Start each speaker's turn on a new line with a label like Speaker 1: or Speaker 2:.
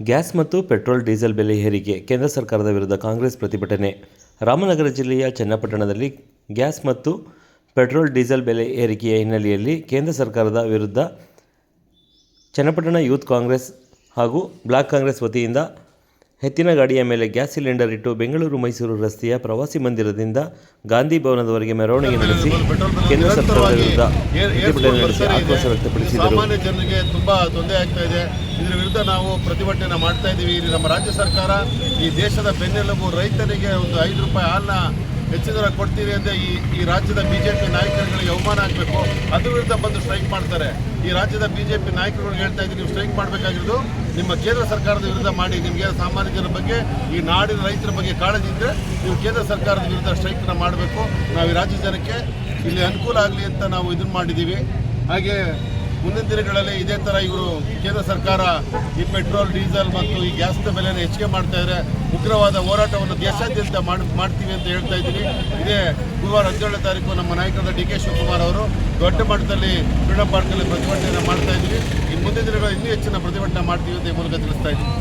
Speaker 1: Gas ಮತ್ತು petrol, diesel ಬೆಲೆ ಏರಿಕೆ, ಕೇಂದ್ರ ಸರ್ಕಾರದ ವಿರುದ್ಧ ಕಾಂಗ್ರೆಸ್ ಪ್ರತಿಭಟನೆ. ರಾಮನಗರ ಜಿಲ್ಲೆಯ ಚನ್ನಪಟ್ಟಣದಲ್ಲಿ ಗ್ಯಾಸ್ ಮತ್ತು ಪೆಟ್ರೋಲ್, ಡೀಸೆಲ್ ಬೆಲೆ ಏರಿಕೆಯ ಹಿನ್ನೆಲೆಯಲ್ಲಿ ಕೇಂದ್ರ ಸರ್ಕಾರದ ವಿರುದ್ಧ ಚನ್ನಪಟ್ಟಣ ಯೂತ್ ಕಾಂಗ್ರೆಸ್ ಹಾಗೂ ಬ್ಲಾಕ್ ಕಾಂಗ್ರೆಸ್ ವತಿಯಿಂದ ಎತ್ತಿನ ಗಾಡಿಯ ಮೇಲೆ ಗ್ಯಾಸ್ ಸಿಲಿಂಡರ್ ಇಟ್ಟು ಬೆಂಗಳೂರು ಮೈಸೂರು ರಸ್ತೆಯ ಪ್ರವಾಸಿ ಮಂದಿರದಿಂದ ಗಾಂಧಿ ಭವನದವರೆಗೆ ಮೆರವಣಿಗೆ ನಡೆಸಿ ಕೇಂದ್ರ ಸರ್ಕಾರದ ವಿರುದ್ಧ ಪ್ರತಿಭಟನೆ ನಡೆಸಿ ಆಕ್ರೋಶ ವ್ಯಕ್ತಪಡಿಸಿದರು.
Speaker 2: ಸಾಮಾನ್ಯ ಜನರಿಗೆ ತುಂಬಾ ತೊಂದರೆ ಆಗ್ತಾ ಇದೆ. ಇದರ ವಿರುದ್ಧ ನಾವು ಪ್ರತಿಭಟನೆ ಮಾಡ್ತಾ ಇದ್ದೀವಿ. ನಮ್ಮ ರಾಜ್ಯ ಸರ್ಕಾರ ಈ ದೇಶದ ಬೆನ್ನೆಲುಬು ರೈತರಿಗೆ ಒಂದು ಐದು ರೂಪಾಯಿ ಹಾಲನ್ನ ಹೆಚ್ಚಿನ ದರ ಕೊಡ್ತೀವಿ ಅಂತ ಈ ಈ ರಾಜ್ಯದ ಬಿಜೆಪಿ ನಾಯಕರುಗಳಿಗೆ ಅವಮಾನ ಆಗಬೇಕು. ಅದ್ರ ವಿರುದ್ಧ ಬಂದು ಸ್ಟ್ರೈಕ್ ಮಾಡ್ತಾರೆ. ಈ ರಾಜ್ಯದ ಬಿಜೆಪಿ ನಾಯಕರುಗಳು ಹೇಳ್ತಾ ಇದ್ದೀನಿ ನೀವು ಸ್ಟ್ರೈಕ್ ಮಾಡಬೇಕಾಗಿರೋದು ನಿಮ್ಮ ಕೇಂದ್ರ ಸರ್ಕಾರದ ವಿರುದ್ಧ ಮಾಡಿ, ನಿಮಗೆ ಸಾಮಾನ್ಯ ಜನರ ಬಗ್ಗೆ, ಈ ನಾಡಿನ ರೈತರ ಬಗ್ಗೆ ಕಾಳಜಿ ಇದ್ರೆ ನೀವು ಕೇಂದ್ರ ಸರ್ಕಾರದ ವಿರುದ್ಧ ಸ್ಟ್ರೈಕ್ನ ಮಾಡಬೇಕು. ನಾವು ಈ ರಾಜ್ಯ ಜನಕ್ಕೆ ಇಲ್ಲಿ ಅನುಕೂಲ ಆಗಲಿ ಅಂತ ನಾವು ಇದನ್ನು ಮಾಡಿದ್ದೀವಿ ಹಾಗೆ ಮುಂದಿನ ದಿನಗಳಲ್ಲಿ ಇದೇ ಥರ ಇವರು ಕೇಂದ್ರ ಸರ್ಕಾರ ಈ ಪೆಟ್ರೋಲ್, ಡೀಸೆಲ್ ಮತ್ತು ಈ ಗ್ಯಾಸ್ನ ಬೆಲೆಯನ್ನು ಹೆಚ್ಚಿಗೆ ಮಾಡ್ತಾ ಇದ್ದಾರೆ ಉಗ್ರವಾದ ಹೋರಾಟವನ್ನು ದೇಶಾದ್ಯಂತ ಮಾಡ್, ಮಾಡ್ತೀವಿ ಅಂತ ಹೇಳ್ತಾ ಇದ್ದೀನಿ. ಇದೇ ಗುರುವಾರ ಹದಿನೇಳನೇ ತಾರೀಕು ನಮ್ಮ ನಾಯಕರಾದ ಡಿ ಕೆ ಶಿವಕುಮಾರ್ ಅವರು ದೊಡ್ಡ ಮಟ್ಟದಲ್ಲಿ ಫ್ರೀಡಂ ಪಾರ್ಕಲ್ಲಿ ಪ್ರತಿಭಟನೆಯನ್ನು ಮಾಡ್ತಾ ಇದ್ದೀವಿ. ಈ ಮುಂದಿನ ದಿನಗಳಲ್ಲಿ ಇನ್ನೂ ಹೆಚ್ಚಿನ ಪ್ರತಿಭಟನೆ ಮಾಡ್ತೀವಿ ಅಂತ ಈ ಮೂಲಕ ತಿಳಿಸ್ತಾ ಇದ್ದೀನಿ.